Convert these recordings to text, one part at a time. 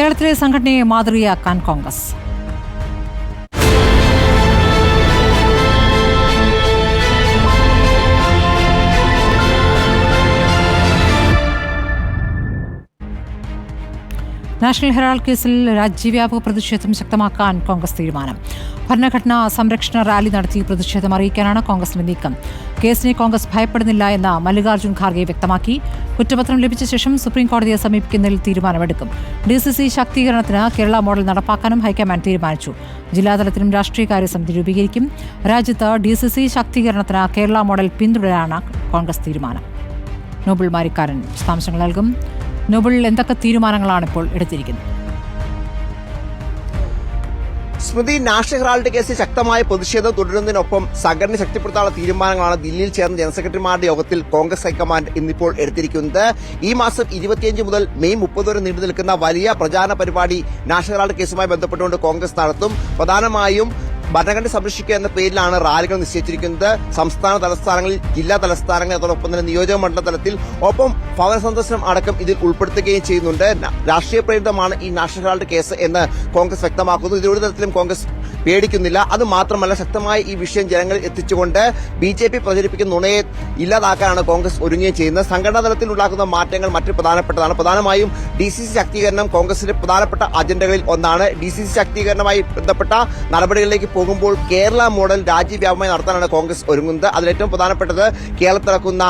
കേരളത്തിലെ സംഘടനയെ മാതൃകയാക്കാൻ കോൺഗ്രസ്. നാഷണൽ ഹെറാൾഡ് കേസിൽ രാജ്യവ്യാപക പ്രതിഷേധം ശക്തമാക്കാൻ കോൺഗ്രസ് തീരുമാനം. ഭരണഘടനാ സംരക്ഷണ റാലി നടത്തി പ്രതിഷേധം അറിയിക്കാനാണ് കോൺഗ്രസിന്റെ നീക്കം. കേസിനെ കോൺഗ്രസ് ഭയപ്പെടുന്നില്ല എന്ന് മല്ലികാർജുൻ ഖാർഗെ വ്യക്തമാക്കി. കുറ്റപത്രം ലഭിച്ച ശേഷം സുപ്രീം കോടതിയെ സമീപിക്കുന്നതിൽ തീരുമാനമെടുക്കും. ഡി സി സി ശാക്തീകരണത്തിന് കേരള മോഡൽ നടപ്പാക്കാനും ഹൈക്കമാൻഡ് തീരുമാനിച്ചു. ജില്ലാതലത്തിലും രാഷ്ട്രീയകാര്യ സമിതി രൂപീകരിക്കും. രാജ്യത്ത് ഡി സി സി ശാക്തീകരണത്തിന് കേരള മോഡൽ പിന്തുടരാനാണ് കോൺഗ്രസ് തീരുമാനം. നോബിൾ മാരിക്കാരൻ വിശദാംശങ്ങൾ നൽകും. നോബിളിൽ എന്തൊക്കെ തീരുമാനങ്ങളാണ് ഇപ്പോൾ എടുത്തിരിക്കുന്നത്? സ്മൃതി നാഷണൽ ഹെറാൾഡ് കേസിൽ ശക്തമായ പ്രതിഷേധം തുടരുന്നതിനൊപ്പം സംഘടന ശക്തിപ്പെടുത്താനുള്ള തീരുമാനങ്ങളാണ് ദില്ലിയിൽ ചേർന്ന ജനറൽ സെക്രട്ടറിമാരുടെ യോഗത്തിൽ കോൺഗ്രസ് ഹൈക്കമാൻഡ് ഇന്നിപ്പോൾ എടുത്തിരിക്കുന്നത്. ഈ മാസം ഇരുപത്തിയഞ്ച് മുതൽ മെയ് മുപ്പത് വരെ നീണ്ടു നിൽക്കുന്ന വലിയ പ്രചാരണ പരിപാടി നാഷണൽ ഹെറാൾഡ് കേസുമായി ബന്ധപ്പെട്ടുകൊണ്ട് കോൺഗ്രസ് നടത്തും. പ്രധാനമായും ഭരണഘടന സംരക്ഷിക്കുക എന്ന പേരിലാണ് റാലികൾ നിശ്ചയിച്ചിരിക്കുന്നത്. സംസ്ഥാന തലസ്ഥാനങ്ങളിൽ ജില്ലാ തലസ്ഥാനങ്ങളിൽ അതോടൊപ്പം തന്നെ നിയോജക മണ്ഡല തലത്തിൽ ഒപ്പം ഭവന സന്ദർശനം അടക്കം ഇതിൽ ഉൾപ്പെടുത്തുകയും ചെയ്യുന്നുണ്ട്. രാഷ്ട്രീയ പ്രേരിതമാണ് ഈ നാഷണൽ ഹെറാൾഡ് കേസ് എന്ന് കോൺഗ്രസ് വ്യക്തമാക്കുന്നു. ഇതിലൊരു തരത്തിലും കോൺഗ്രസ് പേടിക്കുന്നില്ല. അത് മാത്രമല്ല ശക്തമായി ഈ വിഷയം ജനങ്ങളിൽ എത്തിച്ചുകൊണ്ട് ബി ജെ പി പ്രചരിപ്പിക്കുന്ന നുണയെ ഇല്ലാതാക്കാനാണ് കോൺഗ്രസ് ഒരുങ്ങുകയും ചെയ്യുന്നത്. സംഘടനാ തലത്തിൽ ഉണ്ടാക്കുന്ന മാറ്റങ്ങൾ മറ്റു പ്രധാനപ്പെട്ടതാണ്. പ്രധാനമായും ഡി സി സി ശാക്തീകരണം കോൺഗ്രസിന്റെ പ്രധാനപ്പെട്ട അജണ്ടകളിൽ ഒന്നാണ്. ഡി സി സി ശാക്തീകരണവുമായി ബന്ധപ്പെട്ട നടപടികളിലേക്ക് പോകുമ്പോൾ കേരള മോഡൽ രാജ്യവ്യാപമായി നടത്താനാണ് കോൺഗ്രസ് ഒരുങ്ങുന്നത്. അതിലേറ്റവും പ്രധാനപ്പെട്ടത് കേരളത്തിൽ നടക്കുന്ന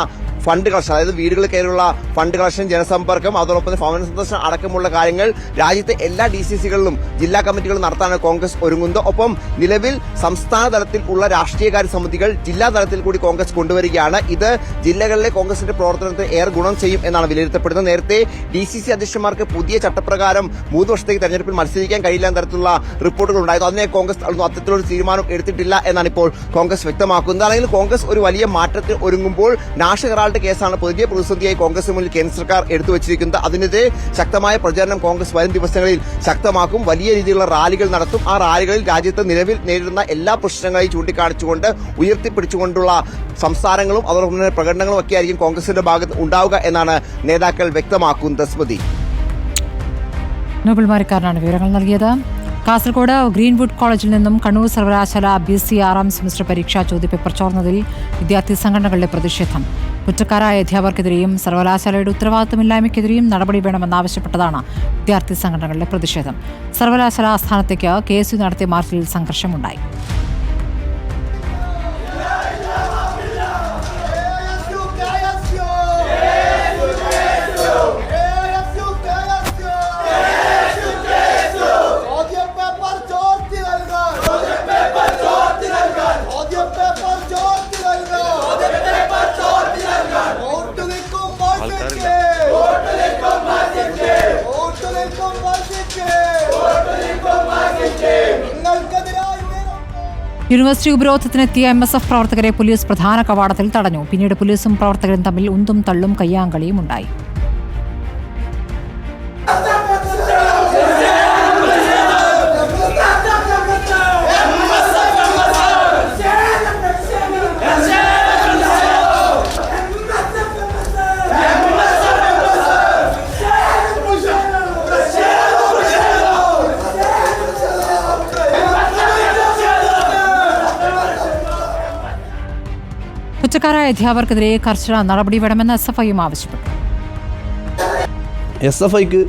ഫണ്ട് കളക്ഷൻ അതായത് വീടുകളിൽ കയറിയുള്ള ഫണ്ട് കളക്ഷൻ ജനസമ്പർക്കം അതോടൊപ്പം ഭവന സന്ദർശനം അടക്കമുള്ള കാര്യങ്ങൾ രാജ്യത്തെ എല്ലാ ഡി സി സികളിലും ജില്ലാ കമ്മിറ്റികളും നടത്താനാണ് കോൺഗ്രസ് ഒരുങ്ങുന്നത്. ഒപ്പം നിലവിൽ സംസ്ഥാന തലത്തിൽ ഉള്ള രാഷ്ട്രീയകാര്യ സമിതികൾ ജില്ലാ തലത്തിൽ കൂടി കോൺഗ്രസ് കൊണ്ടുവരികയാണ്. ഇത് ജില്ലകളിലെ കോൺഗ്രസിന്റെ പ്രവർത്തനത്തെ ഏറെ ഗുണം ചെയ്യും എന്നാണ് വിലയിരുത്തപ്പെടുന്നത്. നേരത്തെ ഡി സി സി അധ്യക്ഷന്മാർക്ക് പുതിയ ചട്ടപ്രകാരം മൂന്ന് വർഷത്തേക്ക് തെരഞ്ഞെടുപ്പിൽ മത്സരിക്കാൻ കഴിയില്ല എന്ന തരത്തിലുള്ള റിപ്പോർട്ടുകൾ ഉണ്ടായിരുന്നു. അതിനെ കോൺഗ്രസ് അത്തരത്തിലൊരു തീരുമാനം എടുത്തിട്ടില്ല എന്നാണ് ഇപ്പോൾ കോൺഗ്രസ് വ്യക്തമാക്കുന്നത്. അല്ലെങ്കിൽ കോൺഗ്രസ് ഒരു വലിയ മാറ്റത്തിന് ഒരുങ്ങുമ്പോൾ നാഷണൽ ഹെറാൾഡ് കേസാണ് പുതിയ പ്രതിസന്ധിയായി കോൺഗ്രസിന് മുന്നിൽ കേന്ദ്ര സർക്കാർ എടുത്തു വച്ചിരിക്കുന്നത്. അതിനെതിരെ ശക്തമായ പ്രചാരണം കോൺഗ്രസ് വരും ദിവസങ്ങളിൽ ശക്തമാക്കും. വലിയ രീതിയിലുള്ള റാലികൾ നടത്തും. ആ റാലികളിൽ രാജ്യത്ത് നിലവിൽ നേരിടുന്ന എല്ലാ പ്രശ്നങ്ങളെയും ചൂണ്ടിക്കാണിച്ചുകൊണ്ട് ഉയർത്തിപ്പിടിച്ചുകൊണ്ടുള്ള സംസാരങ്ങളും അതോടൊപ്പം തന്നെ പ്രകടനങ്ങളും ഒക്കെ ആയിരിക്കും കോൺഗ്രസിന്റെ ഭാഗത്ത് ഉണ്ടാവുക എന്നാണ് നേതാക്കൾ വ്യക്തമാക്കുന്നത്. സ്മൃതി. നോബൽമാരിക്കാരനാണ് വിവരങ്ങൾ നൽകിയത്. കാസർഗോഡ് ഗ്രീൻവുഡ് കോളേജിൽ നിന്നും കണ്ണൂർ സർവകലാശാല ബി സി ആറാം സെമസ്റ്റർ പരീക്ഷാ ചോദ്യപേപ്പർ ചോർന്നതിൽ വിദ്യാർത്ഥി സംഘടനകളുടെ പ്രതിഷേധം. കുറ്റക്കാരായ അധ്യാപകർക്കെതിരെയും സർവകലാശാലയുടെ ഉത്തരവാദിത്തമില്ലായ്മയ്ക്കെതിരെയും നടപടി വേണമെന്നാവശ്യപ്പെട്ടതാണ് വിദ്യാർത്ഥി സംഘടനകളുടെ പ്രതിഷേധം. സർവകലാശാല ആസ്ഥാനത്തേക്ക് കെ എസ് യു നടത്തിയ മാർച്ചിൽ സംഘർഷമുണ്ടായി. യൂണിവേഴ്സിറ്റി ഉപരോധത്തിനെത്തിയ എം എസ് എഫ് പ്രവർത്തകരെ പോലീസ് പ്രധാന കവാടത്തിൽ തടഞ്ഞു. പിന്നീട് പോലീസും പ്രവർത്തകരും തമ്മിൽ ഉന്തും തള്ളും കയ്യാങ്കളിയും ഉണ്ടായി. കുറ്റക്കാരായ അധ്യാപകർക്കെതിരെ കർശന നടപടി വേണമെന്ന് എസ് എഫ് ഐയും ആവശ്യപ്പെട്ടു. എസ് എഫ് ഐക്ക്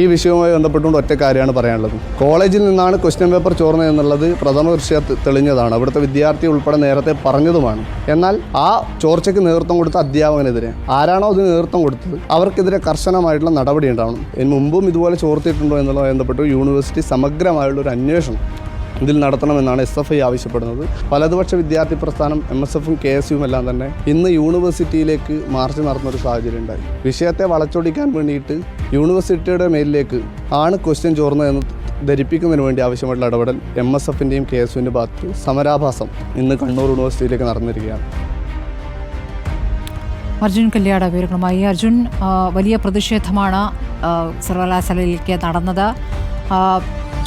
ഈ വിഷയവുമായി ബന്ധപ്പെട്ടുകൊണ്ട് ഒറ്റ കാര്യമാണ് പറയാനുള്ളത്. കോളേജിൽ നിന്നാണ് ക്വസ്റ്റ്യൻ പേപ്പർ ചോർന്നത് എന്നുള്ളത് പ്രഥമ ദൃശ്യ തെളിഞ്ഞതാണ്. അവിടുത്തെ വിദ്യാർത്ഥി ഉൾപ്പെടെ നേരത്തെ പറഞ്ഞതുമാണ്. എന്നാൽ ആ ചോർച്ചയ്ക്ക് നേതൃത്വം കൊടുത്ത അധ്യാപകനെതിരെ ആരാണോ അതിന് നേതൃത്വം കൊടുത്തത് അവർക്കെതിരെ കർശനമായിട്ടുള്ള നടപടി ഉണ്ടാവണം. ഇതിന് മുമ്പും ഇതുപോലെ ചോർത്തിയിട്ടുണ്ടോ എന്നുള്ളത് ബന്ധപ്പെട്ട് യൂണിവേഴ്സിറ്റി സമഗ്രമായുള്ള ഒരു അന്വേഷണം ഇതിൽ നടത്തണമെന്നാണ് എസ് എഫ് ഐ ആവശ്യപ്പെടുന്നത്. വലതുപക്ഷ വിദ്യാർത്ഥി പ്രസ്ഥാനം എം എസ് എഫും കെ എസ് യുവും എല്ലാം തന്നെ ഇന്ന് യൂണിവേഴ്സിറ്റിയിലേക്ക് മാർച്ച് നടത്തുന്ന ഒരു സാഹചര്യം ഉണ്ടായി വിഷയത്തെ വളച്ചൊടിക്കാൻ വേണ്ടിയിട്ട് യൂണിവേഴ്സിറ്റിയുടെ മേലിലേക്ക് ആണ് ക്വസ്റ്റ്യൻ ചോർന്നതെന്ന് ധരിപ്പിക്കുന്നതിന് വേണ്ടി ആവശ്യമായിട്ടുള്ള ഇടപെടൽ എം എസ് എഫിന്റെയും കെ എസ് യുവിന്റെ ഭാഗത്ത് സമരാഭാസം ഇന്ന് കണ്ണൂർ യൂണിവേഴ്സിറ്റിയിലേക്ക് നടന്നിരിക്കുകയാണ്. അർജുൻ കല്യാട വിവരങ്ങളുമായി. അർജുൻ വലിയ പ്രതിഷേധമാണ് സർവകലാശാലയിലേക്ക് നടന്നത്.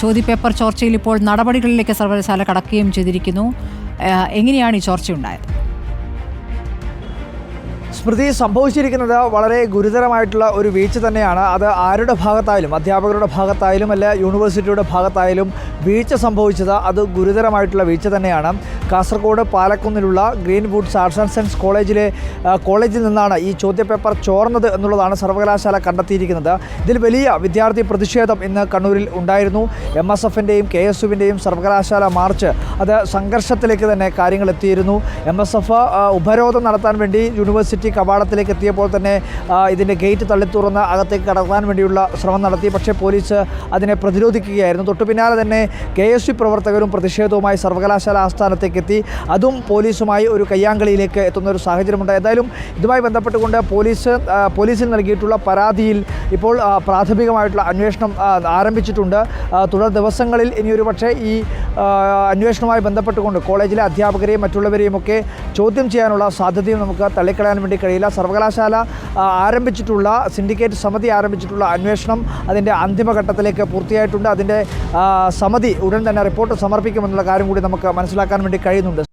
ചോദ്യപേപ്പർ ചോർച്ചയിൽ ഇപ്പോൾ നടപടികളിലേക്ക് സർവകലാശാല കടക്കുകയും ചെയ്തിരിക്കുന്നു. എങ്ങനെയാണ് ഈ ചോർച്ചയുണ്ടായത്? സ്മൃതി സംഭവിച്ചിരിക്കുന്നത് വളരെ ഗുരുതരമായിട്ടുള്ള ഒരു വീഴ്ച തന്നെയാണ്. അത് ആരുടെ ഭാഗത്തായാലും അധ്യാപകരുടെ ഭാഗത്തായാലും അല്ല യൂണിവേഴ്സിറ്റിയുടെ ഭാഗത്തായാലും വീഴ്ച സംഭവിച്ചത് അത് ഗുരുതരമായിട്ടുള്ള വീഴ്ച തന്നെയാണ്. Kasaragod പാലക്കുന്നിലുള്ള green woods arts and science കോളേജിലെ കോളേജിൽ നിന്നാണ് ഈ ചോദ്യപേപ്പർ ചോർന്നത് എന്നുള്ളതാണ് സർവകലാശാല കണ്ടെത്തിയിരിക്കുന്നത്. ഇതിൽ വലിയ വിദ്യാർത്ഥി പ്രതിഷേധം ഇന്ന് കണ്ണൂരിൽ ഉണ്ടായിരുന്നു. എം എസ് എഫിന്റെയും കെ എസ് യുവിന്റെയും സർവകലാശാല മാർച്ച് അത് സംഘർഷത്തിലേക്ക് തന്നെ കാര്യങ്ങൾ എത്തിയിരുന്നു. എം എസ് എഫ് ഉപരോധം നടത്താൻ വേണ്ടി യൂണിവേഴ്സിറ്റി കവാടത്തിലേക്ക് എത്തിയപ്പോൾ തന്നെ ഇതിന്റെ ഗേറ്റ് തള്ളി തുറന്ന് അകത്തേക്ക് കടക്കാൻ വേണ്ടിയുള്ള ശ്രമം നടത്തി. പക്ഷേ പോലീസ് അതിനെ പ്രതിരോധിക്കുകയായിരുന്നു. തൊട്ടുപിന്നാലെ തന്നെ കെ എസ് യു പ്രവർത്തകരും പ്രതിഷേധവുമായി സർവകലാശാല ആസ്ഥാനത്തേക്ക് എത്തി അതും പോലീസുമായി ഒരു കയ്യാങ്കളിയിലേക്ക് എത്തുന്ന ഒരു സാഹചര്യമുണ്ട്. ഏതായാലും ഇതുമായി ബന്ധപ്പെട്ടുകൊണ്ട് പോലീസ് പോലീസിൽ നൽകിയിട്ടുള്ള പരാതിയിൽ ഇപ്പോൾ പ്രാഥമികമായിട്ടുള്ള അന്വേഷണം ആരംഭിച്ചിട്ടുണ്ട്. തുടർ ദിവസങ്ങളിൽ ഇനിയൊരു പക്ഷേ ഈ അന്വേഷണവുമായി ബന്ധപ്പെട്ടുകൊണ്ട് കോളേജിലെ അധ്യാപകരെയും മറ്റുള്ളവരെയും ഒക്കെ ചോദ്യം ചെയ്യാനുള്ള സാധ്യതയും നമുക്ക് തള്ളിക്കളയാൻ വേണ്ടി കഴിയില്ല. സർവകലാശാല ആരംഭിച്ചിട്ടുള്ള സിൻഡിക്കേറ്റ് സമിതി ആരംഭിച്ചിട്ടുള്ള അന്വേഷണം അതിന്റെ അന്തിമഘട്ടത്തിലേക്ക് പൂർത്തിയായിട്ടുണ്ട്. അതിന്റെ ആ, സമിതി ഉടൻ തന്നെ റിപ്പോർട്ട് സമർപ്പിക്കുമെന്നുള്ള കാര്യം കൂടി നമുക്ക് മനസ്സിലാക്കാൻ വേണ്ടി കഴിയുന്നുണ്ട്.